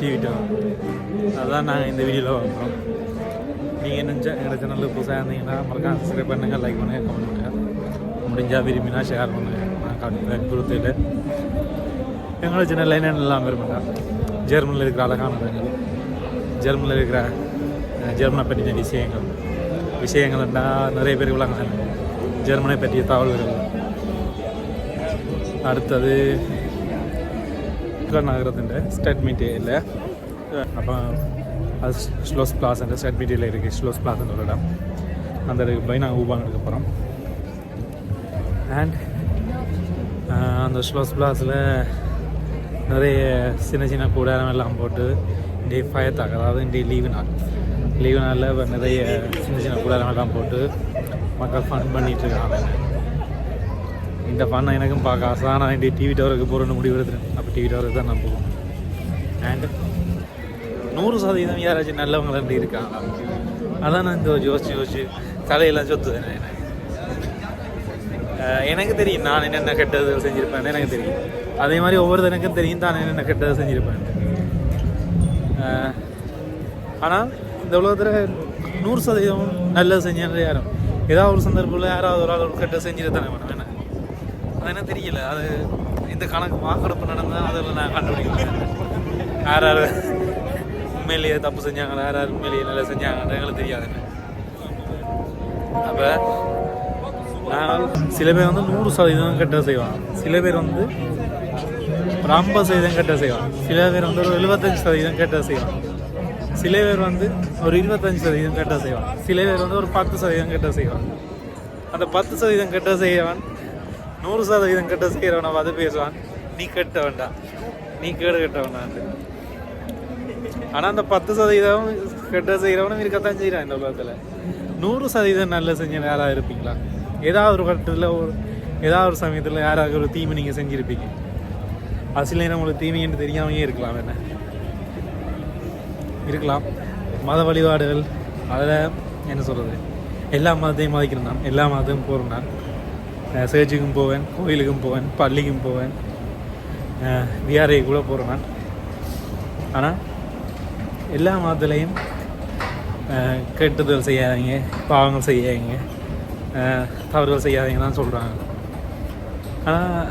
TV அதுதான் நாங்கள் இந்த வீடியோவில் பார்க்குறோம் நீங்கள் நினச்சா எங்களோட சேனலில் புதுசாக இருந்தீங்கன்னா மறக்காம சப்ஸ்கிரைப் பண்ணுங்கள் லைக் பண்ணுங்கள் கமெண்ட் பண்ணுங்கள் முடிஞ்சால் விரும்பினா ஷேர் பண்ணுங்கள் நான் காட்டுறேன் குருத்தில் எங்களோட சேனல் என்னென்ன எல்லாம் விரும்புகிறேன் ஜெர்மனியில் இருக்கிற அழகான இடங்கள் ஜெர்மனியில் இருக்கிற ஜெர்மனை பற்றின விஷயங்கள் விஷயங்கள்னா நிறைய பேர் விளங்க ஜெர்மனை பற்றிய தகவல்கள். அடுத்தது ഷട്ടിലാണ് നഗരത്തിൻ്റെ സ്റ്റഡ് മീറ്റയിലെ അപ്പം அது ஸ்லோஸ் பிளாஸ் அந்த ஸ்டேட் மீடியில் இருக்குது ஸ்லோஸ் பிளாஸ்ன்ற ஒரு இடம் அந்த பைனா ஊபாங்கிறதுக்கு போகிறோம் அண்ட் அந்த ஸ்லோஸ் பிளாஸில் நிறைய சின்ன சின்ன கூடாரம் எல்லாம் போட்டு டே ஃபயர் தாக்க அதாவது டே லீவு நாள் லீவு நாளில் நிறைய சின்ன சின்ன கூடாரம் எல்லாம் போட்டு மக்கள் ஃபன் பண்ணிகிட்ருக்காங்க இந்த ஃபன்னை எனக்கும் பார்க்க ஆசை. நான் இந்த டிவி டவருக்கு போகிறேன்னு முடிவு எடுத்துறேன் அப்போ டிவி டவருக்கு தான் நான் போவோம் அண்ட் நூறு சதவீதம் யாராச்சும் நல்லவங்க இருக்காங்க அதான் நான் இந்த யோசிச்சு யோசிச்சு தலையெல்லாம் சொத்து எனக்கு எனக்கு தெரியும் நான் என்னென்ன கெட்டது செஞ்சுருப்பேன்னு எனக்கு தெரியும். அதே மாதிரி ஒவ்வொருத்தனுக்கும் தெரியும் தான் என்னென்ன கெட்டது செஞ்சுருப்பேன் ஆனால் இந்த உலகத்தில் நூறு சதவீதம் நல்லது செஞ்சது யாரும். ஏதாவது ஒரு சந்தர்ப்பத்தில் யாராவது ஒரு ஆள் கெட்டது செஞ்சுட்டு தானே வேணும் அது என்ன தெரியல. அது இந்த கணக்கு வாக்கெடுப்பு நடந்தால் அதில் நான் கண்டுபிடிக்கிறேன் யார் யார் உண்மையிலேயே தப்பு செஞ்சாங்களா? யார் யார் உண்மையிலேயே நல்லா செஞ்சாங்கன்னு எங்களுக்கு தெரியாது. அப்போ நான் சில பேர் வந்து நூறு சதவீதம் கெட்ட செய்வாங்க. சில பேர் வந்து ஒரு ஐம்பது சதவீதம் கெட்ட செய்வான் சில பேர் வந்து ஒரு எழுபத்தஞ்சு சதவீதம் கெட்ட செய்வான் சில பேர் வந்து ஒரு இருபத்தஞ்சு சதவீதம் கெட்ட செய்வான் சில பேர் வந்து ஒரு பத்து சதவீதம் கெட்ட செய்வான் அந்த பத்து சதவீதம் கெட்ட செய்யவன் நூறு சதவீதம் கெட்ட செய்கிறவனை பார்த்து பேசுவான். நீ கெட்ட வேண்டாம் நீ கேடு கெட்ட வேண்டாம் ஆனால் அந்த பத்து சதவீதம் கெட்ட செய்கிறவனும் இருக்கத்தான் செய்கிறான் இந்த உலகத்தில். நூறு சதவீதம் நல்ல செஞ்ச யாராக இருப்பீங்களா? ஏதாவது ஒரு கட்டத்தில் ஒரு ஏதாவது ஒரு சமயத்தில் யாராவது ஒரு தீமை நீங்கள் செஞ்சுருப்பீங்க. அது உங்களுக்கு தீமைன்னு தெரியாமையே இருக்கலாம் என்ன? இருக்கலாம். மத வழிபாடுகள் அதில் என்ன சொல்கிறது எல்லா மதத்தையும் மதிக்கிறேன் நான் எல்லா மதத்தையும் போகிறேன் நான் சர்ச்சுக்கும் போவேன் கோயிலுக்கும் போவேன் பள்ளிக்கும் போவேன். விஆர்ஐ கூட போகிறேன் நான். ஆனால் எல்லா மதத்துலேயும் கெட்டுதல் செய்யாதீங்க பாவங்கள் செய்யாதீங்க தவறுகள் செய்யாதீங்க தான் சொல்கிறாங்க ஆனால்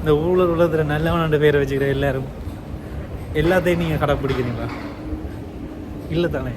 இந்த ஊழல் உலகத்தில் நல்லவன் பேரை வச்சுக்கிற எல்லோரும் எல்லாத்தையும் நீங்கள் கடைப்பிடிக்கிறீங்களா? இல்லை தானே.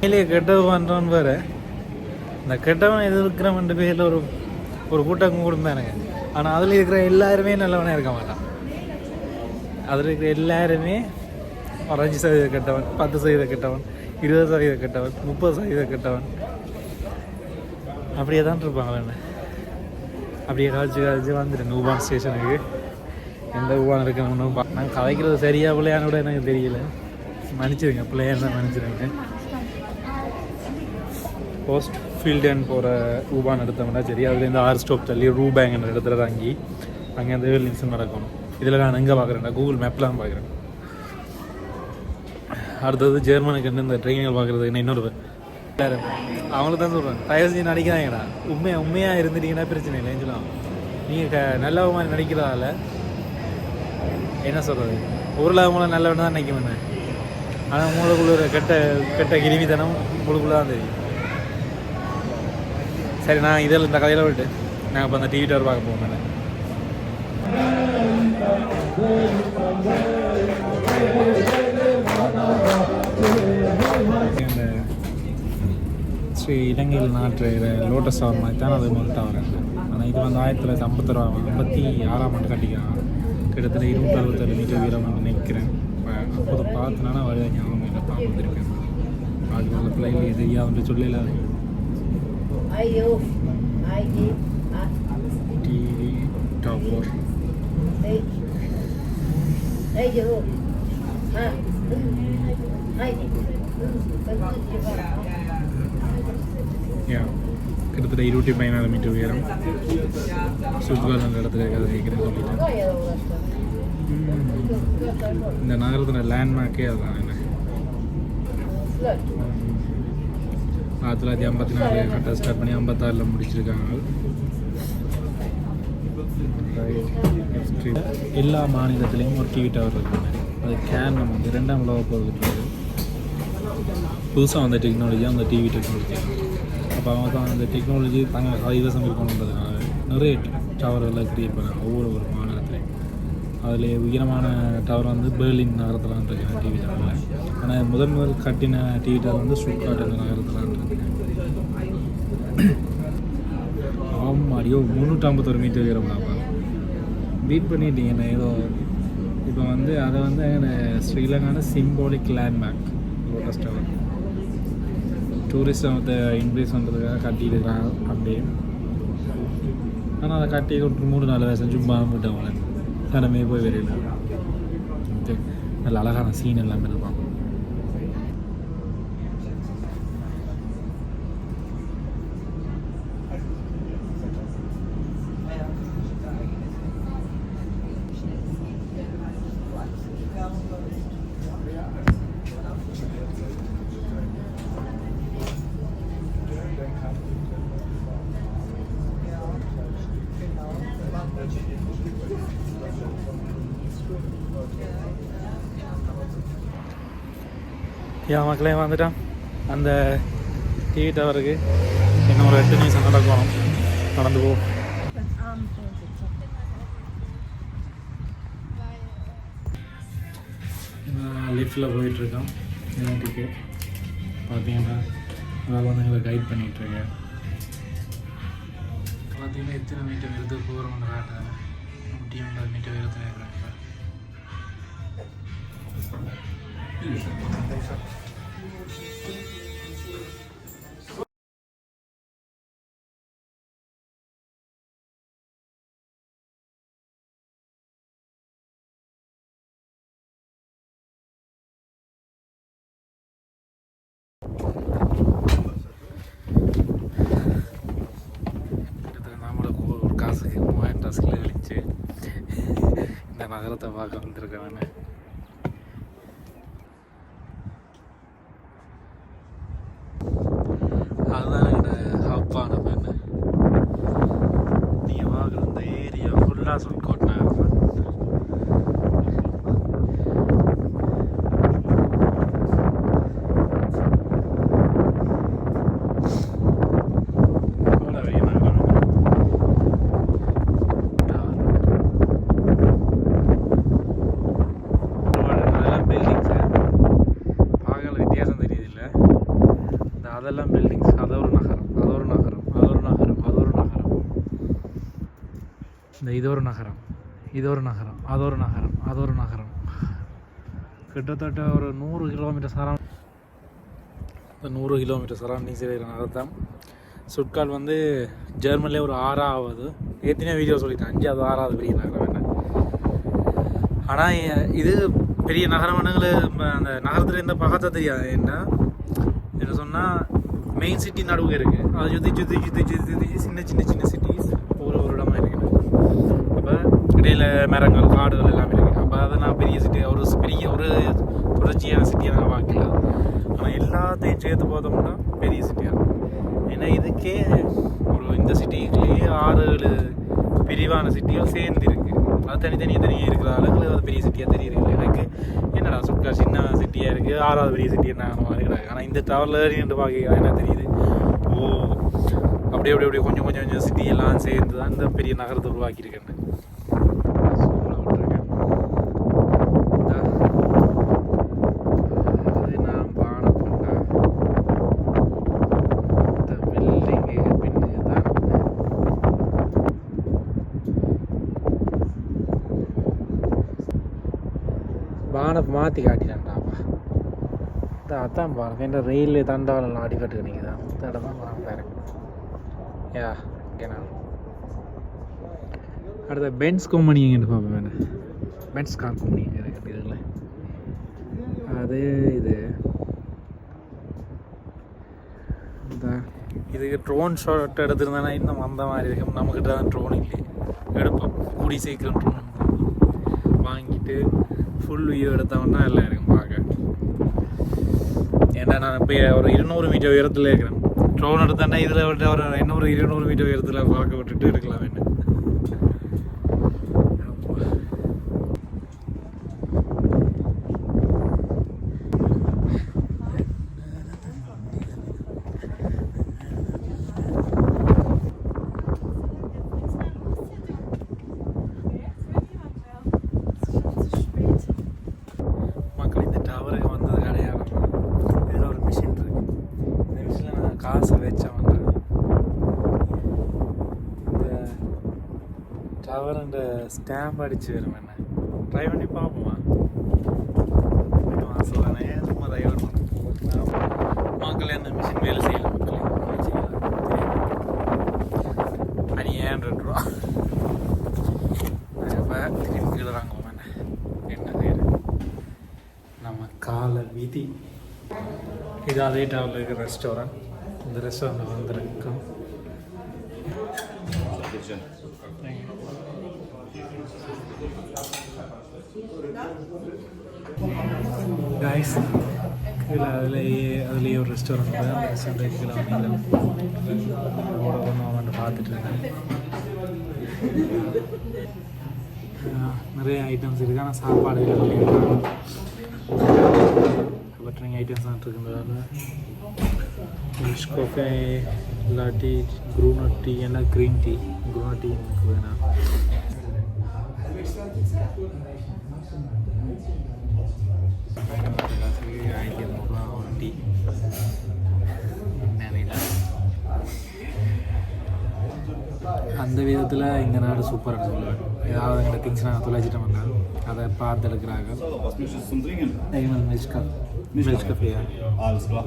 மேலே கெட்டவன் பண்ணுறோன்னு பாரு இந்த கெட்டவன் எதிர்க்கிறவன் பேரில் ஒரு ஒரு கூட்டம் கூடும் தானே ஆனால் அதில் இருக்கிற எல்லாருமே நல்லவனாக இருக்க மாட்டான். அதில் இருக்கிற எல்லாருமே ஒரு அஞ்சு சதவீத கெட்டவன் பத்து சதவீத கெட்டவன் இருபது சதவீத கெட்டவன் முப்பது சதவீத கெட்டவன். அப்படியே தான் இருப்பாங்க என்ன? அப்படியே கழிச்சு கழிச்சு வந்துட்டேன். உபான் ஸ்டேஷனுக்கு. எந்த ஊபான் இருக்கணும் நான் கதைக்கிறது சரியா பிள்ளையான்னு கூட எனக்கு தெரியல. மன்னிச்சிருங்க பிள்ளையான்னு தான் மன்னிச்சிருங்க. போஸ்ட் ஃபீல்டன் போகிற ரூபான்னு எடுத்தோம்னா சரி அதுலேருந்து ஆறு ஸ்டோப் தள்ளி ரூபேங்கிற இடத்துல தாங்கி அங்கே அந்த நிமிஷம் நடக்கணும் இதில் நான் எங்கே பார்க்குறேன்னா கூகுள் மேப்லாம் தான் பார்க்குறேன். அடுத்தது ஜெர்மனுக்கு என்ன இந்த ட்ரெயினில் பார்க்குறது என்ன இன்னொரு வேறு அவங்களுக்கு தான் சொல்கிறேன் தயவு செஞ்சு நடிக்கிறாங்கடா உண்மையாக உண்மையாக இருந்துட்டீங்கன்னா பிரச்சனை இல்லை சொல்லலாம் நீங்கள் க நல்ல மாதிரி நடிக்கிறதால என்ன சொல்கிறது ஊரில் உங்களை நல்லவன் தான் நினைக்க வேணேன் ஆனால் உங்களுக்குள்ள கெட்ட கெட்ட கிருமித்தனம் உங்களுக்குள்ள தான் தெரியும். சரி நான் இதில் இந்த கதையில் விட்டு நாங்கள் இப்போ அந்த டிவி டவர் பார்க்க போவோம் ஸ்ரீ இலங்கையில் நாட்டுற லோட்டஸ் டவர் மாதிரி தான் அது முதல் டவர் ஆனால் இது வந்து ஆயிரத்தி தொள்ளாயிரத்தி ஐம்பத்தி ஐம்பத்தி ஆறாம் ஆண்டு கட்டிக்கிறாங்க கிட்டத்தட்ட இருநூற்றி அறுபத்தேழு மீட்டர் வீரம் நினைக்கிறேன். அப்போது பார்த்தனா வருது ஞாபகம் இல்லை பார்க்க வந்திருக்கேன் அது நல்ல பிள்ளைங்களுக்கு வந்து சொல்லல Ayo, ayo, ah, TV tower hey, ayo, ah, ayo, யா கிட்டத்தட்ட இருபத்தி பதினாறு மீட்டர் உயரம் சுற்றுலா நல்ல இடத்துல இருக்கிறத கேட்குறேன் சொல்லிட்டேன் ம். இந்த நகரத்தில் லேண்ட்மார்க்கே அதுதான் என்ன ஆயிரத்தி தொள்ளாயிரத்தி ஐம்பத்தி நாலு கட்ட ஸ்டார்ட் பண்ணி ஐம்பத்தாறில் முடிச்சிருக்காங்க. எல்லா மாநிலத்திலையும் ஒரு டிவி டவர் இருக்குது அது கேன் வந்து ரெண்டாம் உலக போகிறது புதுசாக வந்த டெக்னாலஜி அந்த டிவி டெக்னாலஜி அப்போ அவங்க தான் அந்த டெக்னாலஜி தங்க கைவசம் இருக்கணுன்றதுனால நிறைய டவர்களை கிரியேட் பண்ணாங்க. ஒவ்வொரு ஒரு அதில் உயரமான டவர் வந்து பெர்லின் நகரத்தில் இருக்கு டிவி டவரில் ஆனால் முதன் முதல் கட்டின டிவி டவர் வந்து ஸ்டுட்கார்ட் என்ற நகரத்தில் ஆம் அடியோ முந்நூற்றம்பத்தொரு மீட்டர் உயரம்லாமா பீட் பண்ணிட்டீங்க ஏதோ. இப்போ வந்து அதை வந்து ஸ்ரீலங்கான சிம்போலிக் லேண்ட்மார்க் லோட்டஸ் டவர் டூரிஸ்ட்டை வந்து இன்க்ரீஸ் பண்ணுறதுக்காக கட்டியிருக்கிறாங்க அப்படியே. ஆனால் அதை கட்டி ஒரு மூணு நாலு வயசு சும்மா விட்டவங்கள கடமையே போய் வரையில ஓகே. நல்ல அழகான சீன் எல்லாமே என் மக்களே வந்துட்டான் அந்த டிவி டவருக்கு இன்னும் ஒரு எட்டு நிமிஷம் நடக்கணும். நடந்து போ. லிஃப்டில் போயிட்டுருக்கான். இதான் பார்த்தீங்கன்னா அதாவது வந்து எங்களை கைட் பண்ணிகிட்ருக்கேன் பார்த்தீங்கன்னா எத்தனை மீட்டர் வருது போகிறோம்னு காட்டுறேன் நூற்றி ஐம்பது மீட்டர் வருதுன்னு இருக்கிறாங்க. கிட்டத்தட்ட நம்மளுக்கு ஒரு காசுக்கு மூவாயிரம் காசுக்குள்ள கழிச்சு இந்த நகரத்தை பார்க்க வந்திருக்கேன் நகரம். இது ஒரு நகரம் அது ஒரு நகரம் அது ஒரு நகரம். கிட்டத்தட்ட ஒரு நூறு கிலோமீட்டர் சரம் இப்போ நூறு கிலோமீட்டர் சரௌண்டிங்ஸ் இருக்கிற நகரம் சுட்கால் வந்து ஜெர்மனிலே ஒரு ஆறாவது. ஏற்கனவே வீடியோ சொல்லிட்டேன் அஞ்சாவது ஆறாவது பெரிய நகரம் என்ன. ஆனால் இது பெரிய நகரம் அந்த நகரத்தில் இருந்த பார்த்தா தெரியாது. என்ன? என்ன சொன்னால் மெயின் சிட்டி நடுவுக்கு இருக்குது அதை சுற்றி சுற்றி சுற்றி சுற்றி சுற்றி சின்ன சின்ன சின்ன சிட்டிஸ் ஒரு ஒரு இடமா இருக்குது அப்போ இடையில மரங்கள் காடுகள் எல்லாமே இருக்குது அப்போ அதை நான் பெரிய சிட்டி ஒரு பெரிய ஒரு தொடர்ச்சியான சிட்டியை நான் பார்க்கல ஆனால் எல்லாத்தையும் சேர்த்து பார்த்தோம்னா பெரிய சிட்டியாக இருக்கும் ஏன்னா இதுக்கே ஒரு இந்த சிட்டிக்குள்ளேயே ஆறு ஏழு விரிவான சிட்டிகள் சேர்ந்து இருக்குது அது தனித்தனியாக தனியாக இருக்கிற அளவுக்கு அது பெரிய சிட்டியாக தெரியுது எனக்கு என்னடா சுட்டா சின்ன சிட்டியாக இருக்குது ஆறாவது பெரிய சிட்டி என்ன இருக்கிறாங்க ஆனால் இந்த டவரில் நின்று பார்க்க என்ன தெரியுது? ஓ அப்படியே அப்படியே அப்படியே கொஞ்சம் கொஞ்சம் கொஞ்சம் சிட்டி எல்லாம் சேர்ந்து தான் இந்த பெரிய நகரத்தை உருவாக்கியிருக்கேன் சூப்பராக விட்டுருக்கேன் இந்தா. அது நான் பானை பண்ணேன் இந்த பில்டிங்கு பின்னு தான் பானை மாற்றி காட்டிட்டான்டாப்பா இந்த அதான் பாருங்க என்ன ரயில் தண்டவாளம் அடிபட்டு நீங்கள் தான் தடை தான் பாருங்க யா ஓகே நான். அடுத்த பென்ஸ் கம்பெனி எங்கிட்டு பார்ப்பேன் வேணும் பென்ஸ் கார் கம்பெனி இருக்குது இதில் அது இது. இந்த இதுக்கு ட்ரோன் ஷாட் எடுத்திருந்தேன்னா இன்னும் அந்த மாதிரி இருக்கும் நம்மக்கிட்ட தான் ட்ரோன் இல்லை. எடுப்போம். கூடி சீக்கிரம் ட்ரோன் வாங்கிட்டு ஃபுல் வியூ எடுத்தவன்னா எல்லாம் இருக்கும் பார்க்க. ஏன்னா நான் இப்போ ஒரு இருநூறு மீட்டர் உயரத்தில் இருக்கிறேன். ட்ரோன் எடுத்தேன்னா இதில் விட்டு ஒரு இன்னொரு இருநூறு மீட்டர் உயரத்தில் பார்க்க விட்டுட்டு எடுக்கலாம் என்ன? அந்த ஸ்டாம்ப் அடிச்சு வரும் என்ன? ட்ரை பண்ணி பார்ப்போமா? மாசம் சும்மா தயவு மக்கள் என்ன மிஷின் வேலை செய்யல மக்களே. செய்யல. அனி ஏன்றது ரூபா? இப்போ திரும்பி கீழே வாங்குவோம் என்ன? என்ன செய்யறது நம்ம காலை வீதி. இது அதே டவரில் இருக்கிற ரெஸ்டாரண்ட் இந்த ரெஸ்டாரண்ட் வந்திருக்கோம். கைஸ் கீழே அதுலேயே ஒரு ரெஸ்டாரண்ட் அந்த ரெஸ்டாரண்ட் கீழே வந்து பார்த்துட்டு இருக்கேன் நிறைய ஐட்டம்ஸ் இருக்குது ஆனால் சாப்பாடு பட்டரிங் ஐட்டம்ஸ் தான் இருக்குன்றதால மில்க் காஃபே இல்லாட்டி க்ரூனட் டீ என்ன க்ரீன் டீ க்ரூனட் டீ எனக்கு வேணாம் ஆயிரத்தி இரநூறுவா ஒரு டீ என்னன்னு அந்த விதத்தில் இந்த நாடு சூப்பராக சொல்லுவேன் ஏதாவது எங்கள் திங்ஸ் நாங்கள் தொலைச்சிட்டோம்னா அதை பார்த்து எடுக்கிறாங்க Was möchtest du zum Trinken? ஐமல் milk cup milk கஃபேயா Alles klar.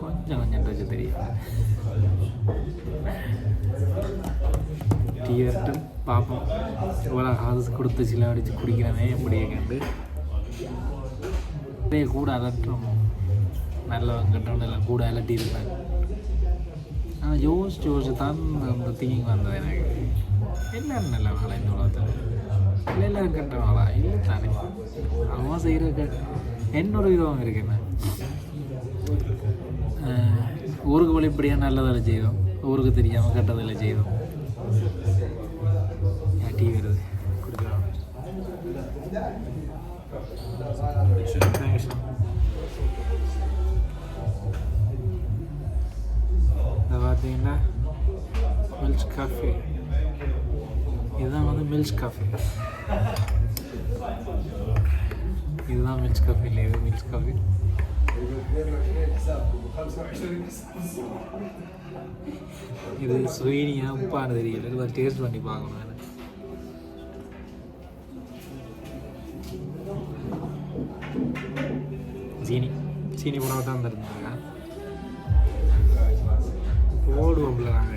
கொஞ்சம் கொஞ்சம் டச்சு தெரியும் டீ வரட்டும் பார்ப்போம் இவ்வளோ காசு கொடுத்து சில அடித்து குடிக்கிறவன் எப்படியே கண்டு அப்படியே கூட அலட்டுறோம் நல்லவங்க கட்டணும் எல்லாம் கூட அலட்டி இருப்பேன் ஆனால் யோசிச்சு யோசிச்சு தான் அந்த திங்கிங் வந்தது எனக்கு எல்லாரும் நல்ல வேலை இந்த உலகத்தில் இல்லை எல்லாரும் கட்டுறவாளா இல்லை தானே அவன் செய்கிற என்னோட விதம் இருக்கு என்ன ஆஹ் ஊருக்கு வெளிப்படியாக நல்லதில் செய்வோம் ஊருக்கு தெரியாமல் கெட்டதில் செய்வோம் ஏன் டீ வருது குடிக்கலாம் தேங்க்ஸ் இதை பார்த்தீங்கன்னா மில்க் காஃபி இதுதான் வந்து மில்க் காஃபி இதுதான் மில்க் காஃபி இல்லை இது மில்க் காஃபி இது ஸ்வீனியா உப்பான்னு தெரியல. இதை டேஸ்ட் பண்ணி பார்க்கணும் சீனி. சீனி உணவு தான் தருந்தாங்க போடுவோம்ல நாங்கள்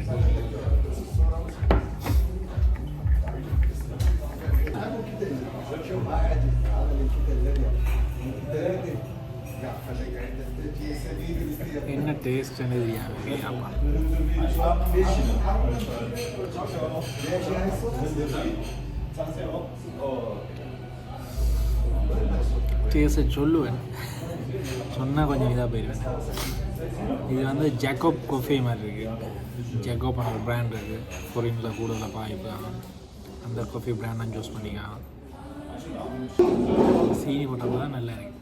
என்ன டேஸ்ட்னு ஆமாம் டேஸ்ட்டை சொல்லுவேன் சொன்னால் கொஞ்சம் இதாக போயிடுவேன் இது வந்து ஜெக்கோப் கொஃபே மாதிரி இருக்குது ஜெக்கோப் ஒரு பிராண்ட் இருக்குது கொரியனில் கூடுதலாக பாய்ப்பாங்க அந்த கொஃபி பிராண்ட் நான் சூஸ் பண்ணிக்கலாம் சீனி போட்டப்போ தான் நல்லா இருக்குது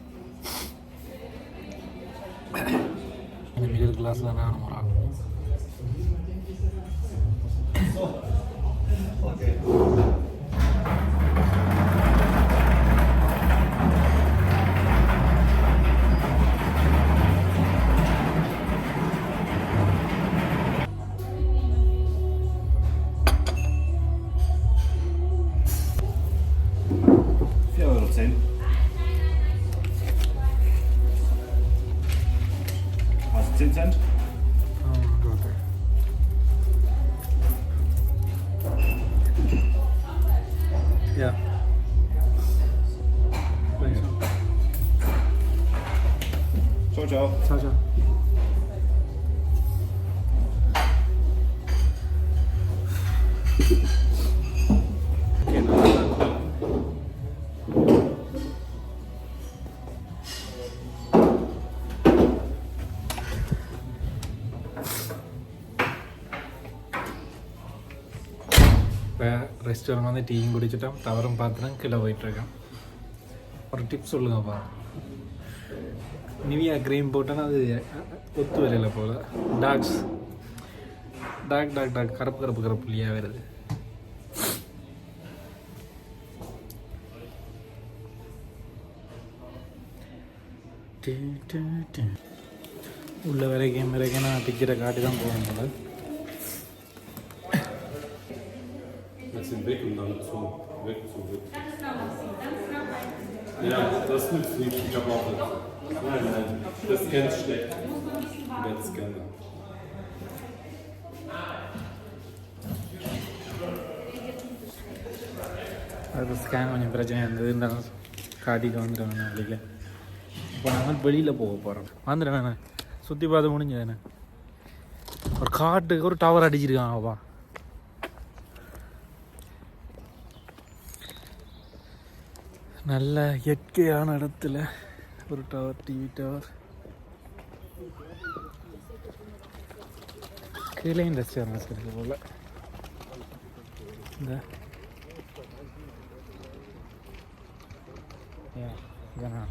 இந்த மிடில் கிளாஸில் நான் ஒரு ஆள் Vier Um, go there. Yeah. Thanks. Ciao, ciao. Ciao, ciao. இப்போ ரெஸ்டாரண்ட் வந்து டீயும் குடிச்சிட்டோம் டவரும் பார்த்துட்டோம் கீழே போயிட்டுருக்கோம் ஒரு டிப்ஸ் சொல்லுங்கப்பா நிவியா க்ரீம் போட்டோன்னா அது ஒத்து வரையில் போல் டாக்ஸ் டாக் டாக் டாக் கருப்பு கருப்பு கருப்பு இல்லையா வருது உள்ள வரைக்கும் வரைக்கும் நான் டிக்கெட்டை காட்டி தான் போகணும் போல Bisschen weg und dann zu, weg zu, weg. Ja, das nützt nichts. Ich habe auch das. Nein, nein, das ganz schlecht. Jetzt gerne. அது ஸ்கேன் கொஞ்சம் பிரச்சனை இருந்தது இந்த காட்டிட்டு வந்துடுவேன் நாளைக்கு இப்போ நாங்கள் வெளியில் போக போகிறோம் வந்துடுவேண்ணே சுற்றி பார்த்து முடிஞ்சதுண்ணே ஒரு காட்டுக்கு ஒரு டவர் அடிச்சிருக்கான் நல்ல இயற்கையான இடத்துல ஒரு டவர் டிவி டவர் கீழே இண்டஸ்ட்ரி இருக்கு போல். இந்த. Yeah, gonna